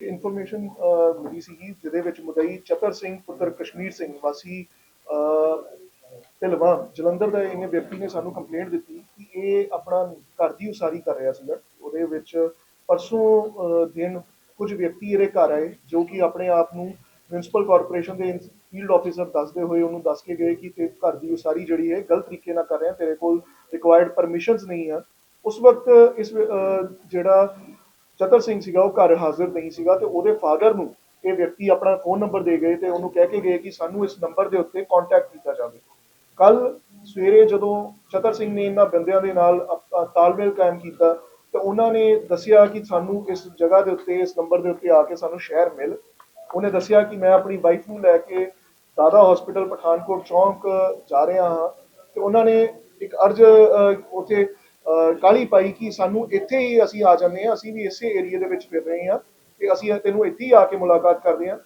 Information ਮਿਲੀ ਸੀਗੀ ਜਿਹਦੇ ਵਿੱਚ ਮੁਦਈ ਚਤਰ ਸਿੰਘ ਪੁੱਤਰ ਕਸ਼ਮੀਰ ਸਿੰਘ ਵਾਸੀ ਅਹ, ਜਲੰਧਰ ਦਾ ਇਹਨੇ ਵਿਅਕਤੀ ਨੇ ਸਾਨੂੰ ਕੰਪਲੇਂਟ ਦਿੱਤੀ ਕਿ ਇਹ ਆਪਣਾ ਘਰ ਦੀ ਉਸਾਰੀ ਕਰ ਰਿਹਾ ਸੀਗਾ। ਉਹਦੇ ਵਿੱਚ ਪਰਸੋਂ ਦਿਨ ਕੁਝ ਵਿਅਕਤੀ ਇਹਦੇ ਘਰ ਆਏ ਜੋ ਕਿ ਆਪਣੇ ਆਪ ਨੂੰ ਮਿਊਨਿਸਪਲ ਕਾਰਪੋਰੇਸ਼ਨ ਦੇ ਫੀਲਡ ਆਫੀਸਰ ਦੱਸਦੇ ਹੋਏ ਉਹਨੂੰ ਦੱਸ ਕੇ ਗਏ ਕਿ ਤੇ ਘਰ ਦੀ ਉਸਾਰੀ ਜਿਹੜੀ ਹੈ ਗਲਤ ਤਰੀਕੇ ਨਾਲ ਕਰ ਰਿਹਾ ਤੇਰੇ ਕੋਲ ਰਿਕੁਆਇਰਡ ਪਰਮਿਸ਼ਨਸ ਨਹੀਂ ਆ। ਉਸ ਵਕਤ ਇਸ ਜਿਹੜਾ ਚਤਰ ਸਿੰਘ ਸੀਗਾ ਉਹ ਘਰ ਹਾਜ਼ਰ ਨਹੀਂ ਸੀਗਾ ਤੇ ਉਹਦੇ ਫਾਦਰ ਨੂੰ ਇਹ ਵਿਅਕਤੀ ਆਪਣਾ ਫੋਨ ਨੰਬਰ ਦੇ ਗਏ ਤੇ ਉਹਨੂੰ ਕਹਿ ਕੇ ਗਏ ਕਿ ਸਾਨੂੰ ਇਸ ਨੰਬਰ ਦੇ ਉੱਤੇ ਕੰਟੈਕਟ ਕੀਤਾ ਜਾਵੇ। ਕੱਲ ਸਵੇਰੇ ਜਦੋਂ ਚਤਰ ਸਿੰਘ ਨੇ ਇਹਨਾਂ ਬੰਦਿਆਂ ਦੇ ਨਾਲ ਤਾਲਮੇਲ ਕਾਇਮ ਕੀਤਾ ਤੇ ਉਹਨਾਂ ਨੇ ਦੱਸਿਆ ਕਿ ਸਾਨੂੰ ਇਸ ਜਗ੍ਹਾ ਦੇ ਉੱਤੇ ਇਸ ਨੰਬਰ ਦੇ ਉੱਤੇ ਆ ਕੇ ਸਾਨੂੰ ਸ਼ਹਿਰ ਮਿਲ। ਉਹਨੇ ਦੱਸਿਆ ਕਿ ਮੈਂ ਆਪਣੀ ਵਾਈਫ ਨੂੰ ਲੈ ਕੇ ਦਾਦਾ ਹਸਪੀਟਲ ਪਠਾਨਕੋਟ ਚੌਂਕ ਜਾ ਰਿਹਾ ਹਾਂ ਤੇ ਉਹਨਾਂ ਨੇ ਇੱਕ ਅਰਜ ਅਹ, ਉੱਥੇ ਅਹ, ਕਾਹਲੀ ਪਾਈ ਕਿ ਸਾਨੂੰ ਇੱਥੇ ਹੀ ਅਸੀਂ ਆ ਜਾਂਦੇ ਹਾਂ ਅਸੀਂ ਵੀ ਇਸੇ ਏਰੀਆ ਦੇ ਵਿੱਚ ਫਿਰ ਰਹੇ ਹਾਂ ਤੇ ਅਸੀਂ ਤੈਨੂੰ ਇੱਥੇ ਹੀ ਆ ਕੇ ਮੁਲਾਕਾਤ ਕਰਦੇ ਹਾਂ।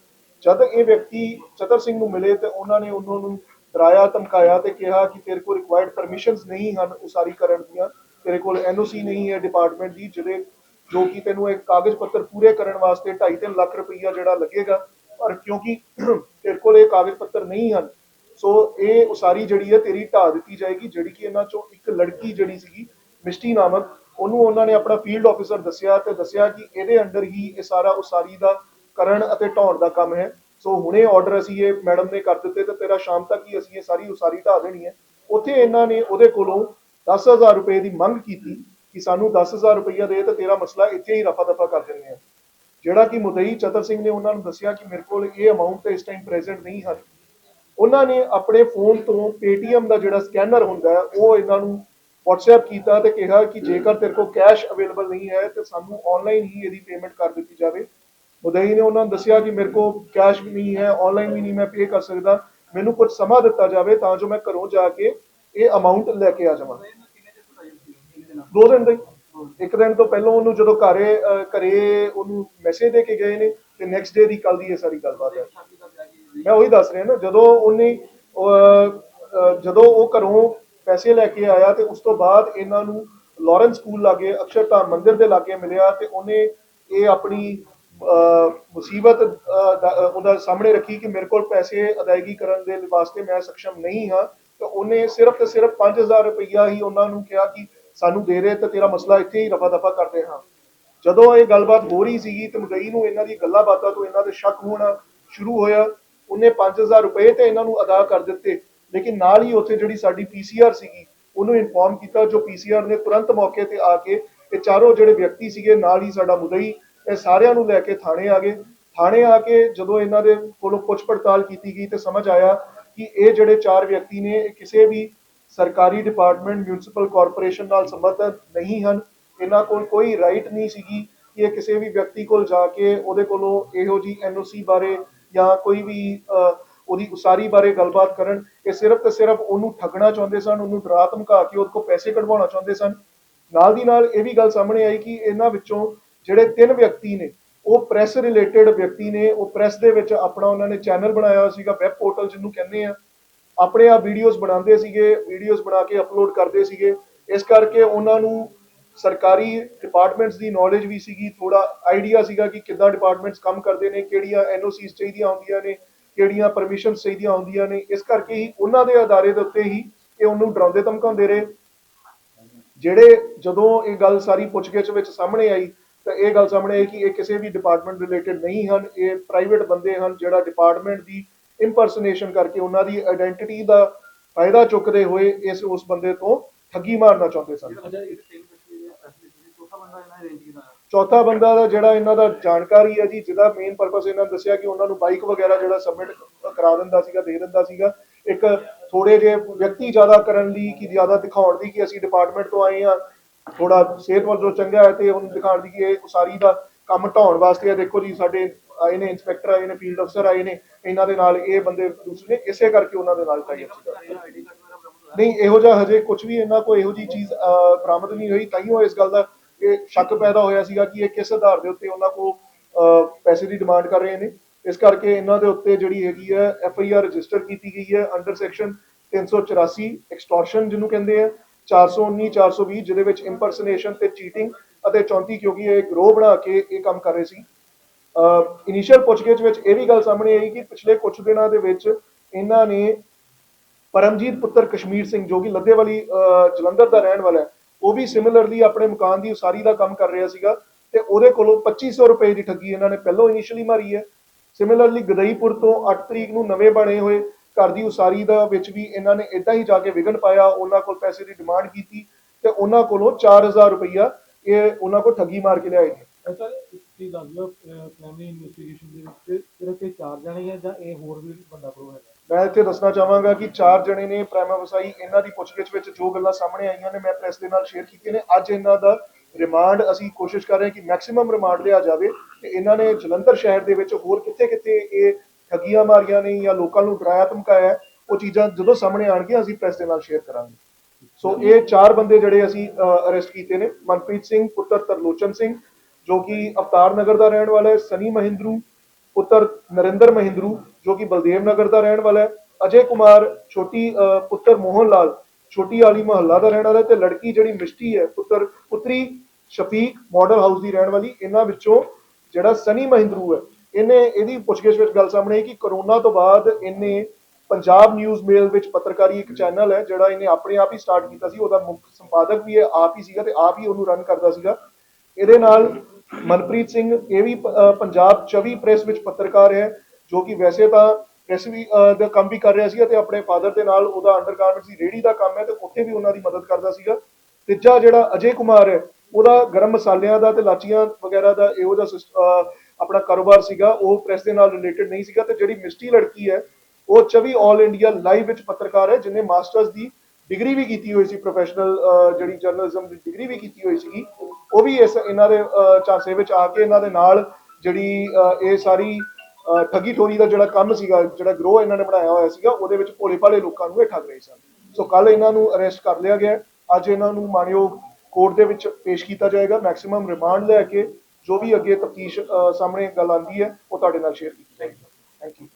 ਜਦ ਇਹ ਵਿਅਕਤੀ ਚਤਰ ਸਿੰਘ ਨੂੰ ਮਿਲੇ ਤੇ ਉਹਨਾਂ ਨੇ ਉਹਨਾਂ ਨੂੰ ਡਰਾਇਆ ਧਮਕਾਇਆ ਤੇ ਕਿਹਾ ਕਿ ਤੇਰੇ ਕੋਲ ਰਿਕੁਆਇਰਡ ਪਰਮਿਸ਼ਨਸ ਨਹੀਂ ਹਨ ਉਸਾਰੀ ਕਰਨ ਦੀਆਂ ਤੇਰੇ ਕੋਲ ਐਨਓਸੀ ਨਹੀਂ ਹੈ ਡਿਪਾਰਟਮੈਂਟ ਦੀ ਜਿਹੜੇ ਜੋ ਕਿ ਤੈਨੂੰ ਇਹ ਕਾਗਜ਼ ਪੱਤਰ ਪੂਰੇ ਕਰਨ ਵਾਸਤੇ 2.5 ਲੱਖ ਰੁਪਈਆ ਜਿਹੜਾ ਲੱਗੇਗਾ ਪਰ ਕਿਉਂਕਿ ਤੇਰੇ ਕੋਲ ਇਹ ਕਾਗਜ਼ ਪੱਤਰ ਨਹੀਂ ਹਨ ਸੋ ਇਹ ਉਸਾਰੀ ਜਿਹੜੀ ਹੈ ਤੇਰੀ ਢਾਹ ਦਿੱਤੀ ਜਾਏਗੀ ਜਿਹੜੀ ਕਿ ਇਹਨਾਂ ਚੋਂ ਇੱਕ ਲੜਕੀ ਜਿਹੜੀ ਸੀਗੀ ਮਿਸ਼ਟੀ ਨਾਮਕ, ਉਹਨੂੰ ਉਹਨਾਂ ਨੇ ਆਪਣਾ ਫੀਲਡ ਆਫੀਸਰ ਦੱਸਿਆ ਤੇ ਦੱਸਿਆ ਕਿ ਇਹਦੇ ਅੰਡਰ ਹੀ ਇਹ ਸਾਰਾ ਉਸਾਰੀ ਦਾ ਕਰਨ ਅਤੇ ਢਾਉਣ ਦਾ ਕੰਮ ਹੈ। ਸੋ ਹੁਣੇ ਆਰਡਰ ਅਸੀਂ ਇਹ ਮੈਡਮ ਨੇ ਕਰ ਦਿੱਤੇ ਤੇ ਤੇਰਾ ਸ਼ਾਮ ਤੱਕ ਹੀ ਅਸੀਂ ਇਹ ਸਾਰੀ ਉਸਾਰੀ ਢਾਹ ਦੇਣੀ ਹੈ। ਉੱਥੇ ਇਹਨਾਂ ਨੇ ਉਹਦੇ ਕੋਲੋਂ 10000 ਰੁਪਏ ਦੀ ਮੰਗ ਕੀਤੀ ਕਿ ਸਾਨੂੰ 10000 ਰੁਪਈਆ ਦੇ ਤੇ ਤੇਰਾ ਮਸਲਾ ਇੱਥੇ ਹੀ ਰਫਾ ਦਫਾ ਕਰ ਦਿੰਦੇ ਆ ਜਿਹੜਾ ਕਿ ਮੁਦਈ ਚਤਰ ਸਿੰਘ ਨੇ ਉਹਨਾਂ ਨੂੰ ਦੱਸਿਆ ਕਿ ਮੇਰੇ ਕੋਲ ਇਹ ਅਮਾਉਂਟ ਤੇ ਇਸ ਟਾਈਮ ਪ੍ਰੈਜ਼ੈਂਟ ਨਹੀਂ ਹਨ। ਉਹਨਾਂ ਨੇ ਆਪਣੇ ਫੋਨ ਤੋਂ Paytm ਦਾ ਜਿਹੜਾ ਸਕੈਨਰ ਹੁੰਦਾ ਉਹ ਇਹਨਾਂ ਨੂੰ WhatsApp ਕੀਤਾ ਤੇ ਕਿਹਾ ਕਿ ਜੇਕਰ ਤੇਰੇ ਕੋਲ ਕੈਸ਼ ਅਵੇਲੇਬਲ ਨਹੀਂ ਹੈ ਤੇ ਸਾਨੂੰ ਆਨਲਾਈਨ ਹੀ ਇਹਦੀ ਪੇਮੈਂਟ ਕਰ ਦਿੱਤੀ ਜਾਵੇ। ਮੁਦਈ ਨੇ ਉਹਨਾਂ ਨੂੰ ਦੱਸਿਆ ਕਿ ਮੇਰੇ ਕੋਲ ਕੈਸ਼ ਵੀ ਨਹੀਂ ਹੈ ਆਨਲਾਈਨ ਵੀ ਨਹੀਂ ਮੈਂ ਪੇ ਕਰ ਸਕਦਾ। ਮੈਨੂੰ ਕੁਝ ਸਮਾਂ ਦਿੱਤਾ ਜਾਵੇ ਤਾਂ ਜੋ ਮੈਂ ਘਰੋਂ ਜਾ ਕੇ ਇਹ ਅਮਾਉਂਟ ਲੈ ਕੇ ਆ ਜਾਵਾਂ। ਦੋ ਦਿਨ ਦੇ ਇੱਕ ਦਿਨ ਤੋਂ ਪਹਿਲਾਂ ਉਹਨੂੰ ਜਦੋਂ ਘਰੇ ਅਹ, ਘਰੇ ਉਹਨੂੰ ਮੈਸੇਜ ਦੇ ਕੇ ਗਏ ਨੇ ਤੇ ਨੈਕਸਟ ਡੇ ਦੀ ਕੱਲ ਦੀ ਇਹ ਸਾਰੀ ਗੱਲਬਾਤ ਹੈ। ਮੈਂ ਉਹੀ ਦੱਸ ਰਿਹਾ ਨਾ ਜਦੋਂ ਉਹਨੇ ਜਦੋਂ ਉਹ ਘਰੋਂ ਪੈਸੇ ਲੈ ਕੇ ਆਇਆ ਤੇ ਉਸ ਤੋਂ ਬਾਅਦ ਇਹਨਾਂ ਨੂੰ ਲਾਰੈਂਸ ਸਕੂਲ ਲਾਗੇ ਅਕਸ਼ਰਧਾਮ ਮੰਦਿਰ ਦੇ ਲਾਗੇ ਮਿਲਿਆ ਤੇ ਉਹਨੇ ਇਹ ਆਪਣੀ ਅਹ, ਮੁਸੀਬਤ ਅਹ, ਉਹਦਾ ਸਾਹਮਣੇ ਰੱਖੀ ਕਿ ਮੇਰੇ ਕੋਲ ਪੈਸੇ ਅਦਾਇਗੀ ਕਰਨ ਦੇ ਵਾਸਤੇ ਮੈਂ ਸક્ષਮ ਨਹੀਂ ਹਾਂ। ਤੇ ਉਹਨੇ ਸਿਰਫ ਤੇ ਸਿਰਫ 5000 ਰੁਪਈਆ ਹੀ ਉਹਨਾਂ ਨੂੰ ਕਿਹਾ ਕਿ ਸਾਨੂੰ ਦੇ ਦੇ ਤੇ ਤੇਰਾ ਮਸਲਾ ਇੱਥੇ ਹੀ ਰਫਾ ਦਫਾ ਕਰਦੇ ਹਾਂ। ਜਦੋਂ ਇਹ ਗੱਲਬਾਤ ਹੋ ਰਹੀ ਸੀਗੀ ਤੇ ਮਦਈ ਨੂੰ ਇਹਨਾਂ ਦੀ ਗੱਲਾਂ ਬਾਤਾਂ ਤੋਂ ਇਹਨਾਂ ਦੇ ਸ਼ੱਕ ਹੋਣਾ ਸ਼ੁਰੂ ਹੋਇਆ। ਉਹਨੇ 5000 ਰੁਪਏ ਤੇ ਇਹਨਾਂ ਨੂੰ ਅਦਾ ਕਰ ਦਿੱਤੇ। ਲੇਕਿਨ ਨਾਲ ਹੀ ਉੱਥੇ ਜਿਹੜੀ ਸਾਡੀ ਪੀਸੀਆਰ ਸੀਗੀ ਉਹਨੂੰ ਇਨਫੋਰਮ ਕੀਤਾ ਜੋ ਪੀਸੀਆਰ ਨੇ ਤੁਰੰਤ ਮੌਕੇ ਤੇ ਆ ਕੇ ਇਹ ਚਾਰੋਂ ਜਿਹੜੇ ਵਿਅਕਤੀ ਸੀਗੇ ਨਾਲ ਹੀ ਸਾਡਾ ਮੁਦਈ ਇਹ ਸਾਰਿਆਂ ਨੂੰ ਲੈ ਕੇ ਥਾਣੇ ਆ ਗਏ। ਥਾਣੇ ਆ ਕੇ ਜਦੋਂ ਇਹਨਾਂ ਦੇ ਕੋਲੋਂ ਪੁੱਛ ਪੜਤਾਲ ਕੀਤੀ ਗਈ ਤੇ ਸਮਝ ਆਇਆ ਕਿ ਇਹ ਜਿਹੜੇ ਚਾਰ ਵਿਅਕਤੀ ਨੇ ਇਹ ਕਿਸੇ ਵੀ ਸਰਕਾਰੀ ਡਿਪਾਰਟਮੈਂਟ ਮਿਊਨਿਸਪਲ ਕਾਰਪੋਰੇਸ਼ਨ ਨਾਲ ਸੰਬੰਧਿਤ ਨਹੀਂ ਹਨ। ਇਹਨਾਂ ਕੋਲ ਕੋਈ ਰਾਈਟ ਨਹੀਂ ਸੀਗੀ ਕਿ ਇਹ ਕਿਸੇ ਵੀ ਵਿਅਕਤੀ ਕੋਲ ਜਾ ਕੇ ਉਹਦੇ ਕੋਲੋਂ ਇਹੋ ਜੀ ਐਨਓਸੀ ਬਾਰੇ ਜਾਂ ਕੋਈ ਵੀ ਅਹ, ਉਹਦੀ ਉਸਾਰੀ ਬਾਰੇ ਗੱਲਬਾਤ ਕਰਨ, ਇਹ ਸਿਰਫ ਤੇ ਸਿਰਫ ਉਹਨੂੰ ਠੱਗਣਾ ਚਾਹੁੰਦੇ ਸਨ, ਉਹਨੂੰ ਡਰਾ ਧਮਕਾ ਕੇ ਉਹਦੇ ਕੋਲ ਪੈਸੇ ਕਢਵਾਉਣਾ ਚਾਹੁੰਦੇ ਸਨ। ਨਾਲ ਦੀ ਨਾਲ ਇਹ ਵੀ ਗੱਲ ਸਾਹਮਣੇ ਆਈ ਕਿ ਇਹਨਾਂ ਵਿੱਚੋਂ ਜਿਹੜੇ ਤਿੰਨ ਵਿਅਕਤੀ ਨੇ, ਉਹ ਪ੍ਰੈਸ ਰਿਲੇਟਡ ਵਿਅਕਤੀ ਨੇ, ਉਹ ਪ੍ਰੈਸ ਦੇ ਵਿੱਚ ਆਪਣਾ ਉਹਨਾਂ ਨੇ ਚੈਨਲ ਬਣਾਇਆ ਹੋਇਆ ਸੀਗਾ ਵੈਬ ਪੋਰਟਲ ਜਿਹਨੂੰ ਕਹਿੰਦੇ ਆ। ਆਪਣੇ ਆ ਵੀਡੀਓਜ਼ ਬਣਾਉਂਦੇ ਸੀਗੇ ਵੀਡੀਓਜ਼ ਬਣਾ ਕੇ ਅਪਲੋਡ ਕਰਦੇ ਸੀਗੇ। ਇਸ ਕਰਕੇ ਉਹਨਾਂ ਨੂੰ ਸਰਕਾਰੀ ਡਿਪਾਰਟਮੈਂਟਸ ਦੀ ਨੌਲੇਜ ਵੀ ਸੀਗੀ ਥੋੜਾ ਆਈਡੀਆ ਸੀਗਾ ਕਿ ਕਿੱਦਾਂ ਡਿਪਾਰਟਮੈਂਟਸ ਕੰਮ ਕਰਦੇ ਨੇ, ਕਿਹੜੀਆਂ ਐਨਓਸੀਜ਼ ਚਾਹੀਦੀਆਂ ਹੁੰਦੀਆਂ ਨੇ ਕਿਹੜੀਆਂ ਪਰਮਿਸ਼ਨਸ ਚਾਹੀਦੀਆਂ ਹੁੰਦੀਆਂ ਨੇ, ਇਸ ਕਰਕੇ ਹੀ ਉਹਨਾਂ ਦੇ ਆਧਾਰੇ ਦੇ ਉੱਤੇ ਹੀ ਇਹ ਉਹਨੂੰ ਡਰਾਉਂਦੇ ਧਮਕਾਉਂਦੇ ਰਹੇ। ਜਿਹੜੇ ਜਦੋਂ ਇਹ ਗੱਲ ਸਾਰੀ ਪੁੱਛਗਿੱਛ ਵਿੱਚ ਸਾਹਮਣੇ ਆਈ, ਤਾਂ ਇਹ ਗੱਲ ਸਾਹਮਣੇ ਆਈ ਕਿ ਇਹ ਕਿਸੇ ਵੀ ਡਿਪਾਰਟਮੈਂਟ ਰਿਲੇਟਡ ਨਹੀਂ ਹਨ, ਇਹ ਪ੍ਰਾਈਵੇਟ ਬੰਦੇ ਹਨ ਜਿਹੜਾ ਡਿਪਾਰਟਮੈਂਟ ਦੀ ਇੰਪਰਸਨੇਸ਼ਨ ਕਰਕੇ ਉਹਨਾਂ ਦੀ ਆਇਡੈਂਟੀਟੀ ਦਾ ਫਾਇਦਾ ਚੁੱਕਦੇ ਹੋਏ ਇਸ, ਉਸ ਬੰਦੇ ਤੋਂ ਠੱਗੀ ਮਾਰਨਾ ਚਾਹੁੰਦੇ ਸਨ। ਚੌਥਾ ਬੰਦਾ ਦਾ ਜਿਹੜਾ ਇਹਨਾਂ ਦਾ ਜਾਣਕਾਰੀ ਹੈ ਜੀ ਜਿਹਦਾ ਮੇਨ ਪਰਪਸ ਇਹਨਾਂ ਨੇ ਦੱਸਿਆ ਕਿ ਉਹਨਾਂ ਨੂੰ ਬਾਈਕ ਵਗੈਰਾ ਜਿਹੜਾ ਸਬਮਿਟ ਕਰਾ ਦਿੰਦਾ ਸੀਗਾ ਦੇ ਦਿੰਦਾ ਸੀਗਾ। ਇੱਕ ਥੋੜੇ ਜਿਹੇ ਵਿਅਕਤੀ ਜ਼ਿਆਦਾ ਕਰਨ ਲਈ ਕਿ ਜ਼ਿਆਦਾ ਦਿਖਾਉਣ ਦੀ ਕਿ ਅਸੀਂ ਡਿਪਾਰਟਮੈਂਟ ਤੋਂ ਆਏ ਆ ਥੋੜਾ ਸਿਹਤ ਵੱਲੋਂ ਚੰਗਾ ਹੈ ਤੇ ਉਹਨੂੰ ਦਿਖਾਉਣ ਦੀ ਕਿ ਇਹ ਉਸਾਰੀ ਦਾ ਕੰਮ ਢਾਉਣ ਵਾਸਤੇ ਆ। ਦੇਖੋ ਜੀ ਸਾਡੇ ਆਏ ਨੇ ਇੰਸਪੈਕਟਰ ਆਏ ਨੇ ਫੀਲਡ ਅਫਸਰ ਆਏ ਨੇ ਇਹਨਾਂ ਦੇ ਨਾਲ ਇਹ ਬੰਦੇ ਦੂਸਰੇ ਇਸੇ ਕਰਕੇ ਉਹਨਾਂ ਦੇ ਨਾਲ ਟਾਈ ਨਹੀਂ ਇਹੋ ਜਿਹਾ ਹਜੇ ਕੁਝ ਵੀ ਇਹਨਾਂ ਕੋਈ ਇਹੋ ਜੀ ਚੀਜ਼ ਅਹ, ਬਰਾਮਦ ਨਹੀਂ ਹੋਈ। ਤਾਈਓ ਇਸ ਗੱਲ ਦਾ ਇਹ ਸ਼ੱਕ ਪੈਦਾ ਹੋਇਆ ਸੀਗਾ ਕਿ ਇਹ ਕਿਸ ਆਧਾਰ ਦੇ ਉੱਤੇ ਉਹਨਾਂ ਕੋਲ ਅਹ, ਪੈਸੇ ਦੀ ਡਿਮਾਂਡ ਕਰ ਰਹੇ ਨੇ। ਇਸ ਕਰਕੇ ਇਹਨਾਂ ਦੇ ਉੱਤੇ ਜਿਹੜੀ ਹੈਗੀ ਹੈ ਐਫ ਆਈ ਆਰ ਰਜਿਸਟਰ ਕੀਤੀ ਗਈ ਹੈ ਅੰਡਰ ਸੈਕਸ਼ਨ 384 ਐਕਸਟੋਰਸ਼ਨ ਜਿਹਨੂੰ ਕਹਿੰਦੇ ਆ 419 420 ਜਿਹਦੇ ਵਿੱਚ ਇੰਪਰਸਨੇਸ਼ਨ ਤੇ ਚੀਟਿੰਗ ਅਤੇ 34 ਕਿਉਂਕਿ ਇਹ ਗਰੋਹ ਬਣਾ ਕੇ ਇਹ ਕੰਮ ਕਰ ਰਹੇ ਸੀ। ਇਨੀਸ਼ੀਅਲ ਪੁੱਛਗਿੱਛ ਵਿੱਚ ਇਹ ਵੀ ਗੱਲ ਸਾਹਮਣੇ ਆਈ ਕਿ ਪਿਛਲੇ ਕੁਝ ਦਿਨਾਂ ਦੇ ਵਿੱਚ ਇਹਨਾਂ ਨੇ ਪਰਮਜੀਤ ਪੁੱਤਰ ਕਸ਼ਮੀਰ ਸਿੰਘ ਜੋ ਕਿ ਲੱਦੇਵਾਲੀ ਅਹ, ਜਲੰਧਰ ਦਾ ਰਹਿਣ ਵਾਲਾ ਹੈ ਉਹ ਵੀ ਸਿਮਿਲਰਲੀ ਆਪਣੇ ਮਕਾਨ ਦੀ ਉਸਾਰੀ ਦਾ ਕੰਮ ਕਰ ਰਿਹਾ ਸੀਗਾ ਤੇ ਉਹਦੇ ਕੋਲੋਂ 2500 ਰੁਪਏ ਦੀ ਠੱਗੀ ਇਹਨਾਂ ਨੇ ਪਹਿਲਾਂ ਇਨੀਸ਼ੀਅਲੀ ਮਾਰੀ ਹੈ। ਸਿਮਿਲਰਲੀ ਗਦਈਪੁਰ ਤੋਂ 8 ਤਰੀਕ ਨੂੰ ਨਵੇਂ ਬਣੇ ਹੋਏ ਘਰ ਦੀ ਉਸਾਰੀ ਦਾ ਵਿੱਚ ਵੀ ਇਹਨਾਂ ਨੇ ਇਦਾਂ ਹੀ ਜਾ ਕੇ ਵਿਗਨ ਪਾਇਆ, ਉਹਨਾਂ ਕੋਲ ਪੈਸੇ ਦੀ ਡਿਮਾਂਡ ਕੀਤੀ ਤੇ ਉਹਨਾਂ ਕੋਲੋਂ 4000 ਰੁਪਈਆ ਇਹ ਉਹਨਾਂ ਕੋਲ ਠੱਗੀ ਮਾਰ ਕੇ ਲਿਆਏ ਨੇ। ਸਰ ਇੱਕ ਦੱਸ ਦਿਓ ਪ੍ਰਾਇਮਰੀ ਇਨਵੈਸਟੀਗੇਸ਼ਨ ਦੇ ਵਿੱਚ ਸਿਰਫ ਇਹ ਚਾਰ ਜਣੇ ਹੈ ਜਾਂ ਇਹ ਹੋਰ ਵੀ ਬੰਦਾ ਪ੍ਰੋ ਹੈਗਾ? ਮੈਂ ਇੱਥੇ ਦੱਸਣਾ ਚਾਹਾਂਗਾ ਕਿ ਚਾਰ ਜਣੇ ਨੇ ਪ੍ਰਾਈਮਾ ਵਸਾਈ, ਇਹਨਾਂ ਦੀ ਪੁੱਛਗਿੱਛ ਵਿੱਚ ਜੋ ਗੱਲਾਂ ਸਾਹਮਣੇ ਆਈਆਂ ਨੇ, ਮੈਂ ਪ੍ਰੈਸ ਦੇ ਨਾਲ ਸ਼ੇਅਰ ਕੀਤੀਆਂ ਨੇ। ਅੱਜ ਇਹਨਾਂ ਦਾ ਰਿਮਾਂਡ ਅਸੀਂ ਕੋਸ਼ਿਸ਼ ਕਰ ਰਹੇ ਹਾਂ ਕਿ ਮੈਕਸਿਮਮ ਰਿਮਾਂਡ ਲਿਆ ਜਾਵੇ ਤੇ ਇਹਨਾਂ ਨੇ ਜਲੰਧਰ ਸ਼ਹਿਰ ਦੇ ਵਿੱਚ ਹੋਰ ਕਿੱਥੇ-ਕਿੱਥੇ ਇਹ ਠੱਗੀਆਂ ਮਾਰੀਆਂ ਨੇ ਜਾਂ ਲੋਕਾਂ ਨੂੰ ਡਰਾਇਆ, ਧਮਕਾਇਆ, ਉਹ ਚੀਜ਼ਾਂ ਜਦੋਂ ਸਾਹਮਣੇ ਆਣਗੀਆਂ ਅਸੀਂ ਪ੍ਰੈਸ ਦੇ ਨਾਲ ਸ਼ੇਅਰ ਕਰਾਂਗੇ। ਸੋ ਇਹ ਚਾਰ ਬੰਦੇ ਜਿਹੜੇ ਅਸੀਂ ਅਰੈਸਟ ਕੀਤੇ ਨੇ, ਮਨਪ੍ਰੀਤ ਸਿੰਘ, ਪੁੱਤਰ ਤਰਲੋਚਨ ਸਿੰਘ, ਜੋ ਕਿ ਅਵਤਾਰ ਨਗਰ ਦਾ ਰਹਿਣ ਵਾਲਾ ਹੈ, ਸਨੀ ਮਹਿੰਦਰੂ ਪੁੱਤਰ ਨਰਿੰਦਰ ਮਹਿੰਦਰੂ, ਜੋ ਕਿ ਬਲਦੇਵ ਨਗਰ ਦਾ ਰਹਿਣ ਵਾਲਾ ਹੈ। ਅਜੇ ਕੁਮਾਰ ਛੋਟੀ ਪੁੱਤਰ ਮੋਹਨ ਲਾਲ, ਛੋਟੀ ਆਲੀ ਮਹੱਲਾ ਦਾ ਰਹਿਣ ਵਾਲਾ ਹੈ ਤੇ ਲੜਕੀ ਜਿਹੜੀ ਮਿਸ਼ਟੀ ਹੈ, ਪੁੱਤਰ ਪੁੱਤਰੀ ਸ਼ਫੀਕ ਮਾਡਲ ਹਾਊਸ ਦੀ ਰਹਿਣ ਵਾਲੀ, ਇਹਨਾਂ ਵਿੱਚੋਂ ਜਿਹੜਾ ਸਨੀ ਮਹਿੰਦਰੂ ਹੈ, ਇਹਨੇ ਇਹਦੀ ਪੁੱਛਗਿੱਛ ਵਿੱਚ ਗੱਲ ਸਾਹਮਣੇ ਆਈ ਕਿ ਕਰੋਨਾ ਤੋਂ ਬਾਅਦ ਇਹਨੇ ਪੰਜਾਬ ਨਿਊਜ਼ ਮੇਲ ਵਿੱਚ ਪੱਤਰਕਾਰੀ ਇੱਕ ਚੈਨਲ ਹੈ, ਜਿਹੜਾ ਇਹਨੇ ਆਪਣੇ ਆਪ ਹੀ ਸਟਾਰਟ ਕੀਤਾ ਸੀ। ਉਹਦਾ ਮੁੱਖ ਸੰਪਾਦਕ ਵੀ ਹੈ, ਆਪ ਹੀ ਸੀਗਾ ਤੇ ਆਪ ਹੀ ਉਹਨੂੰ ਰਨ ਕਰਦਾ ਸੀਗਾ। ਇਹਦੇ ਨਾਲ ਮਨਪ੍ਰੀਤ ਸਿੰਘ, ਇਹ ਵੀ ਪੰਜਾਬ 24 ਪ੍ਰੈਸ ਵਿੱਚ ਪੱਤਰਕਾਰ ਹੈ, ਜੋ ਕਿ ਵੈਸੇ ਤਾਂ ਪ੍ਰੈਸ ਵੀ ਦਾ ਕੰਮ ਵੀ ਕਰ ਰਿਹਾ ਸੀ ਤੇ ਆਪਣੇ ਫਾਦਰ ਦੇ ਨਾਲ ਉਹਦਾ ਅੰਡਰਗਾਰਮੈਂਟਸ ਦੀ ਰੇਹੜੀ ਦਾ ਕੰਮ ਹੈ ਤੇ ਉੱਥੇ ਵੀ ਉਹਨਾਂ ਦੀ ਮਦਦ ਕਰਦਾ ਸੀਗਾ। ਤੀਜਾ ਜਿਹੜਾ ਅਜੇ ਕੁਮਾਰ ਹੈ, ਉਹਦਾ ਗਰਮ ਮਸਾਲਿਆਂ ਦਾ ਤੇ ਲਾਚੀਆਂ ਵਗੈਰਾ ਦਾ ਇਹੋ ਜਿਹਾ ਸਿਸ- ਆਪਣਾ ਕਾਰੋਬਾਰ ਸੀਗਾ, ਉਹ ਪ੍ਰੈਸ ਦੇ ਨਾਲ ਰਿਲੇਟਡ ਨਹੀਂ ਸੀਗਾ ਤੇ ਜਿਹੜੀ ਮਿਸਟੀ ਲੜਕੀ ਹੈ, ਉਹ 24 ਆਲ ਇੰਡੀਆ ਲਾਈਵ ਵਿੱਚ ਪੱਤਰਕਾਰ ਹੈ ਜਿਹਨੇ ਮਾਸਟਰਸ ਦੀ ਡਿਗਰੀ ਵੀ ਕੀਤੀ ਹੋਈ ਸੀ ਪ੍ਰੋਫੈਸ਼ਨਲ ਜਿਹੜੀ ਜਰਨਲਿਜ਼ਮ ਦੀ ਡਿਗਰੀ ਵੀ ਕੀਤੀ ਹੋਈ ਸੀਗੀ ਉਹ ਵੀ ਇਸ ਇਹਨਾਂ ਦੇ ਅਹ, ਝਾਂਸੇ ਵਿੱਚ ਆ ਕੇ ਇਹਨਾਂ ਦੇ ਨਾਲ ਜਿਹੜੀ ਇਹ ਸਾਰੀ ਠੱਗੀ ਠੋਰੀ ਦਾ ਜਿਹੜਾ ਕੰਮ ਸੀਗਾ ਜਿਹੜਾ ਗਰੋਹ ਇਹਨਾਂ ਨੇ ਬਣਾਇਆ ਹੋਇਆ ਸੀਗਾ ਉਹਦੇ ਵਿੱਚ ਭੋਲੇ ਭਾਲੇ ਲੋਕਾਂ ਨੂੰ ਇਹ ਠੱਗ ਰਹੇ ਸਨ। ਸੋ ਕੱਲ ਇਹਨਾਂ ਨੂੰ ਅਰੈਸਟ ਕਰ ਲਿਆ ਗਿਆ। ਅੱਜ ਇਹਨਾਂ ਨੂੰ ਮਾਨਯੋਗ ਕੋਰਟ ਦੇ ਵਿੱਚ ਪੇਸ਼ ਕੀਤਾ ਜਾਏਗਾ। ਮੈਕਸਿਮਮ ਰਿਮਾਂਡ ਲੈ ਕੇ ਜੋ ਵੀ ਅੱਗੇ ਤਫਤੀਸ਼ ਸਾਹਮਣੇ ਗੱਲ ਆਂਦੀ ਹੈ ਉਹ ਤੁਹਾਡੇ ਨਾਲ ਸ਼ੇਅਰ ਕੀਤੀ ਜਾਏਗੀ।